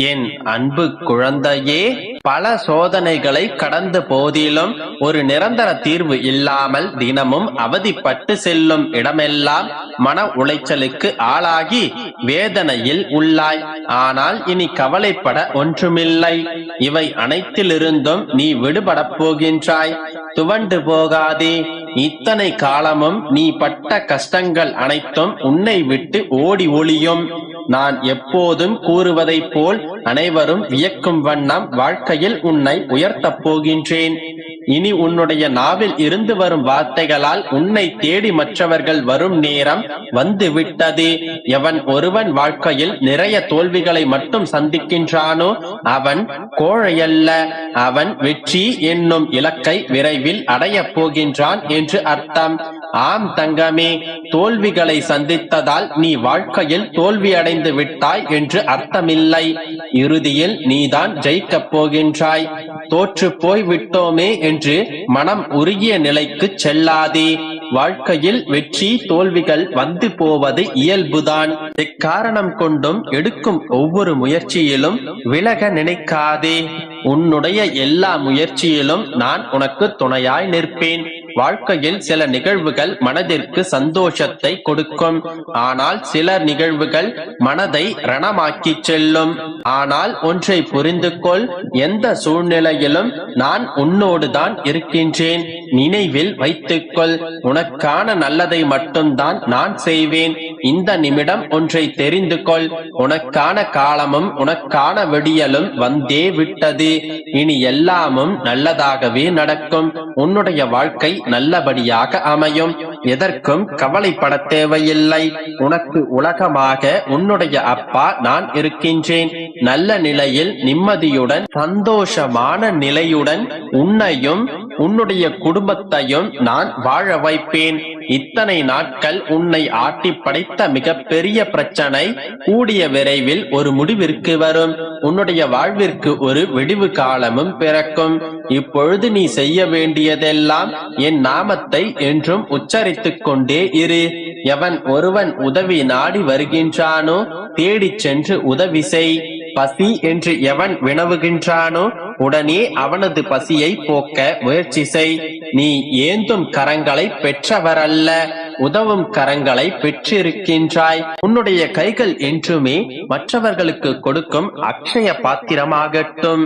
என் அன்பு குழந்தையே பல சோதனைகளை கடந்த போதிலும் ஒரு நிரந்தர தீர்வு இல்லாமல் தினமும் அவதிப்பட்டு செல்லும் இடமெல்லாம் மன உளைச்சலுக்கு ஆளாகி வேதனையில் உள்ளாய். ஆனால் இனி கவலைப்பட ஒன்றுமில்லை. இவை அனைத்திலிருந்தும் நீ விடுபடப் போகின்றாய். துவண்டு போகாதே. இத்தனை காலமும் நீ பட்ட கஷ்டங்கள் அனைத்தும் உன்னை விட்டு ஓடி ஒளியும். நான் எப்போதும் கூறுவதைப் போல் அனைவரும் வியக்கும் வண்ணம் வாழ்க்கையில் உன்னை உயர்த்தப் போகின்றேன். இனி உன்னுடைய நாவில் இருந்து வரும் வார்த்தைகளால் உன்னை தேடி மற்றவர்கள் வரும் நேரம் வந்து விட்டது எவன் ஒருவன் வாழ்க்கையில் நிறைய தோல்விகளை மட்டும் சந்திக்கின்றானோ அவன் கோழையல்ல. அவன் வெற்றி என்னும் இலக்கை விரைவில் அடையப் போகின்றான் என்று அர்த்தம். ஆம் தங்கமே தோல்விகளை சந்தித்ததால் நீ வாழ்க்கையில் தோல்வி அடைந்து விட்டாய் என்று அர்த்தமில்லை. இறுதியில் நீதான் ஜெயிக்கப் போகின்றாய். தோற்று போய் விட்டோமே என்று மனம் உருகிய நிலைக்கு செல்லாதே. வாழ்க்கையில் வெற்றி தோல்விகள் வந்து போவது இயல்புதான். இக்காரணம் கொண்டும் எடுக்கும் ஒவ்வொரு முயற்சியிலும் விலக நினைக்காதே. உன்னுடைய எல்லா முயற்சியிலும் நான் உனக்கு துணையாய் நிற்பேன். வாழ்க்கையில் சில நிகழ்வுகள் மனதிற்கு சந்தோஷத்தை கொடுக்கும். ஆனால் சில நிகழ்வுகள் மனதை ரணமாக்கி செல்லும். ஆனால் ஒன்றை புரிந்து கொள் எந்த சூழ்நிலையிலும் நான் உன்னோடு தான் இருக்கின்றேன். நினைவில் வைத்துக்கொள் உனக்கான நல்லதை மட்டும்தான் நான் செய்வேன். இந்த நிமிடம் ஒன்றை தெரிந்து கொள் உனக்கான காலமும் உனக்கான விடியலும் வந்தே விட்டது. இனி எல்லாமும் நல்லதாகவே நடக்கும். உன்னுடைய வாழ்க்கை நல்லபடியாக அமையும். எதற்கும் கவலைப்பட தேவையில்லை. உனக்கு உலகமாக உன்னுடைய அப்பா நான் இருக்கின்றேன். நல்ல நிலையில் நிம்மதியுடன் சந்தோஷமான நிலையுடன் உன்னையும் உன்னுடைய குடும்பத்தையும் நான் வாழ வைப்பேன். இத்தனை நாட்கள் உன்னை ஆட்டி படைத்த மிகப்பெரிய பிரச்சனை கூடிய விரைவில் ஒரு முடிவிற்கு வரும். உன்னுடைய வாழ்விற்கு ஒரு விடிவு காலமும் பிறக்கும். இப்பொழுது நீ செய்ய வேண்டியதெல்லாம் என் நாமத்தை என்றும் உச்சரித்துக் கொண்டே இரு. எவன் ஒருவன் உதவி நாடி வருகின்றானோ தேடிச் சென்று உதவி செய். பசி என்று எவன் வினவுகின்றானோ உடனே அவனது பசியை போக்க முயற்சி செய். நீ ஏந்தும் கரங்களை பெற்றவரல்ல. உதவும் கரங்களை பெற்றிருக்கின்றாய். உன்னுடைய கைகள் என்றுமே மற்றவர்களுக்கு கொடுக்கும் அக்ஷய பாத்திரமாகட்டும்.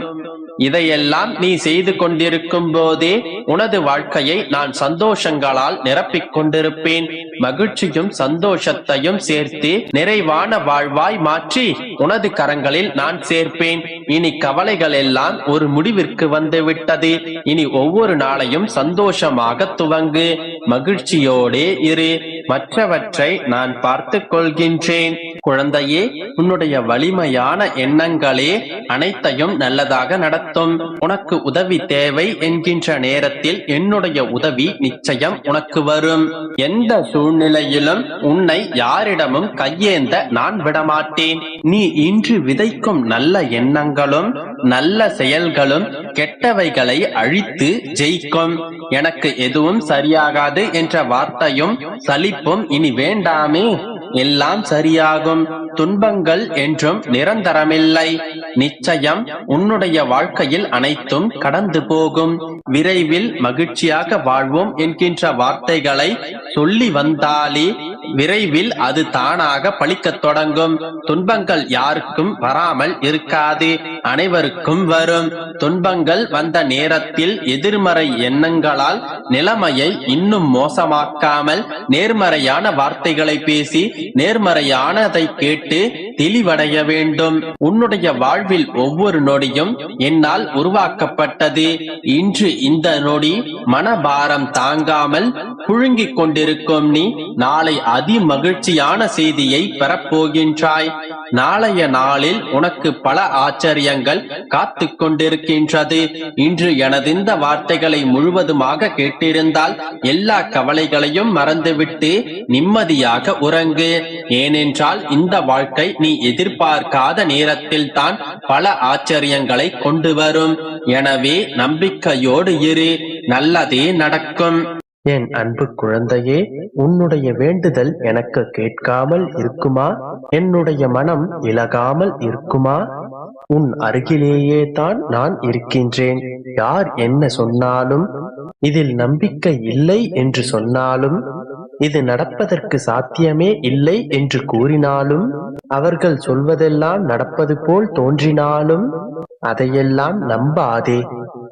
இதையெல்லாம் நீ செய்து கொண்டிருக்கும் போதே உனது வாழ்க்கையை நான் சந்தோஷங்களால் நிரப்பிக் கொண்டிருப்பேன். மகிழ்ச்சியும் சந்தோஷத்தையும் சேர்த்து நிறைவான வாழ்வாய் மாற்றி உனது கரங்களில் நான் சேர்ப்பேன். இனி கவலைகள் எல்லாம் ஒரு முடிவிற்கு வந்து விட்டது இனி ஒவ்வொரு நாளையும் சந்தோஷமாக துவங்கு. மகிழ்ச்சியோடே இரு. மற்றவற்றை நான் பார்த்து கொள்கின்றேன் குழந்தையே உன்னுடைய வலிமையான எண்ணங்களே அனைத்தையும் நல்லதாக நடத்தும். உனக்கு உதவி தேவை என்கின்ற நேரத்தில் என்னுடைய உதவி நிச்சயம் உனக்கு வரும். எந்த சூழ்நிலையிலும் உன்னை யாரிடமும் கையேந்த நான் விடமாட்டேன். நீ இன்று விதைக்கும் நல்ல எண்ணங்களும் நல்ல செயல்களும் கெட்டவைகளை அழித்து ஜெயிக்கும். எனக்கு எதுவும் சரியாகாது என்ற வார்த்தையும் சலிப்பும் இனி வேண்டாமே. எல்லாம் சரியாகும். துன்பங்கள் என்றும் நிரந்தரமில்லை. நிச்சயம் உன்னுடைய வாழ்க்கையில் அனைத்தும் கடந்து போகும். விரைவில் மகிழ்ச்சியாக வாழ்வோம் என்கின்ற வார்த்தைகளை சொல்லி வந்தாலே விரைவில் அது தானாக பழிக்கத் தொடங்கும். துன்பங்கள் யாருக்கும் வராமல் இருக்காது. அனைவருக்கும் வரும். துன்பங்கள் வந்த நேரத்தில் எதிர்மறை எண்ணங்களால் நிலைமையை இன்னும் மோசமாக்காமல் நேர்மறையான வார்த்தைகளை பேசி நேர்மறையானதை கேட்டு தெளிவடைய வேண்டும். உன்னுடைய வாழ்வில் ஒவ்வொரு நொடியும் என்னால் உருவாக்கப்பட்டது. இன்று இந்த நொடி மனபாரம் தாங்காமல் புழுங்கிக் கொண்டிருக்கும் நீ நாளை அதி மகிழ்ச்சியான செய்தியை பெறப்போகின்றாய். நாளைய நாளில் உனக்கு பல ஆச்சரியங்கள் காத்து கொண்டிருக்கின்றது. இன்று எனது இந்த வார்த்தைகளை முழுவதுமாக கேட்டிருந்தால் எல்லா கவலைகளையும் மறந்துவிட்டு நிம்மதியாக உறங்கு. ஏனென்றால் இந்த வாழ்க்கை நீ எதிர்பார்க்காத நேரத்தில் தான் பல ஆச்சரியங்களை கொண்டு வரும். எனவே நம்பிக்கையோடு இரு நல்லதே நடக்கும். என் அன்பு குழந்தையே உன்னுடைய வேண்டுதல் எனக்கு கேட்காமல் இருக்குமா? என்னுடைய மனம் இலகாமல் இருக்குமா? உன் அருகிலேயே தான் நான் இருக்கின்றேன். யார் என்ன சொன்னாலும் இதில் நம்பிக்கை இல்லை என்று சொன்னாலும் இது நடப்பதற்கு சாத்தியமே இல்லை என்று கூறினாலும் அவர்கள் சொல்வதெல்லாம் நடப்பது போல் தோன்றினாலும் அதையெல்லாம் நம்பாதே.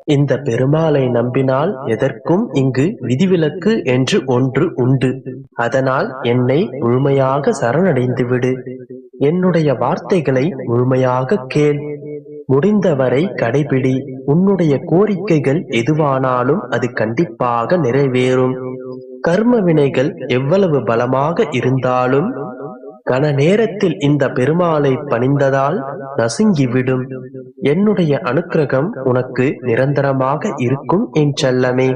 இந்த பெருமாளை நம்பினால் எதற்கும் இங்கு விதிவிலக்கு என்று ஒன்று உண்டு. அதனால் என்னை முழுமையாக சரணடைந்து விடு என்னுடைய வார்த்தைகளை முழுமையாக கேள். முடிந்தவரை கடைபிடி. உன்னுடைய கோரிக்கைகள் எதுவானாலும் அது கண்டிப்பாக நிறைவேறும். கர்ம வினைகள் எவ்வளவு பலமாக இருந்தாலும் கன நேரத்தில் இந்த பெருமாளை பணிந்ததால் நசுங்கிவிடும். என்னுடைய அனுக்கிரகம் உனக்கு நிரந்தரமாக இருக்கும் என் செல்லமே.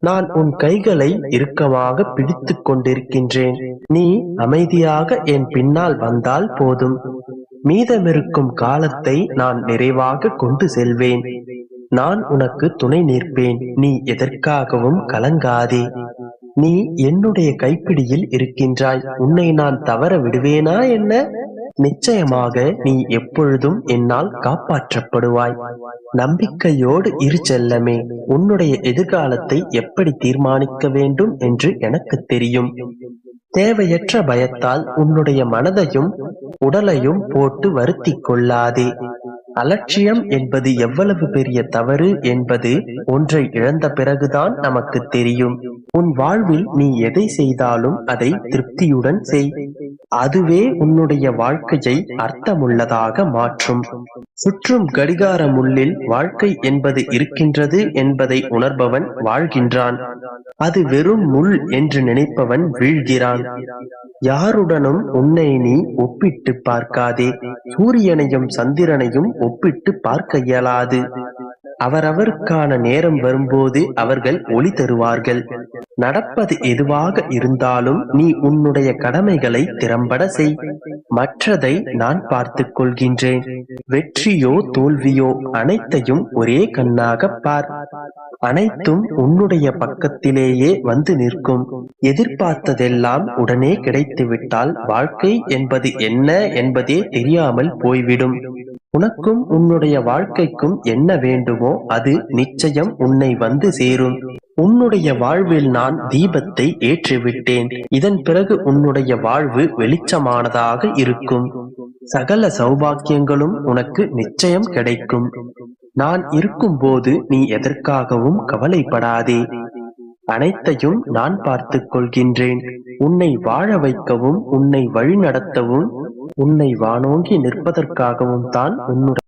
நான் உன் கைகளை இறுக்கமாக பிடித்து கொண்டிருக்கின்றேன். நீ அமைதியாக என் பின்னால் வந்தால் போதும். மீதமிருக்கும் காலத்தை நான் நிறைவாக கொண்டு செல்வேன். நான் உனக்கு துணை நிற்பேன். நீ எதற்காகவும் கலங்காதே. நீ என்னுடைய கைப்பிடியில் இருக்கின்றாய். உன்னை நான் தவற விடுவேனா என்ன? நிச்சயமாக நீ எப்பொழுதும் என்னால் காப்பாற்றப்படுவாய். நம்பிக்கையோடு இரு செல்லமே. உன்னுடைய எதிர்காலத்தை எப்படி தீர்மானிக்க வேண்டும் என்று எனக்கு தெரியும். தேவையற்ற பயத்தால் உன்னுடைய மனதையும் உடலையும் போட்டு வருத்திக் கொள்ளாதே. அலட்சியம் என்பது எவ்வளவு பெரிய தவறு என்பது ஒன்றை இழந்த பிறகுதான் நமக்கு தெரியும். உன் வாழ்வில் நீ எதை செய்தாலும் அதை திருப்தியுடன் செய். அதுவே உன்னுடைய வாழ்க்கையை அர்த்தமுள்ளதாக மாற்றும். சுற்றும் கடிகார முள்ளில் வாழ்க்கை என்பது இருக்கின்றது என்பதை உணர்பவன் வாழ்கின்றான். அது வெறும் முள் என்று நினைப்பவன் வீழ்கிறான். யாருடனும் உன்னை நீ ஒப்பிட்டு பார்க்காதே. சூரியனையும் சந்திரனையும் ஒப்பிட்டு பார்க்க இயலாது. அவரவருக்கான நேரம் வரும்போது அவர்கள் ஒளி தருவார்கள். நடப்பது எதுவாக இருந்தாலும் நீ உன்னுடைய கடமைகளை திறம்பட செய். மற்றதை நான் பார்த்துக் கொள்கின்றேன். வெற்றியோ தோல்வியோ அனைத்தையும் ஒரே கண்ணாக பார். அனைத்தும் உன்னுடைய பக்கத்திலேயே வந்து நிற்கும். எதிர்பார்த்ததெல்லாம் உடனே கிடைத்துவிட்டால் வாழ்க்கை என்பது என்ன என்பதே தெரியாமல் போய்விடும். உனக்கும் உன்னுடைய வாழ்க்கைக்கும் என்ன வேண்டுமோ அது நிச்சயம் உன்னை வந்து சேரும். உன்னுடைய வாழ்வில் நான் தீபத்தை ஏற்றிவிட்டேன். இதன் பிறகு உன்னுடைய வாழ்வு வெளிச்சமானதாக இருக்கும். சகல சௌபாக்கியங்களும் உனக்கு நிச்சயம் கிடைக்கும். நான் இருக்கும்போது நீ எதற்காகவும் கவலைப்படாதே. அனைத்தையும் நான் பார்த்துக் கொள்கின்றேன். உன்னை வாழ வைக்கவும் உன்னை வழிநடத்தவும் உன்னை வானோங்கி நிற்பதற்காகவும் தான் உன்னுடைய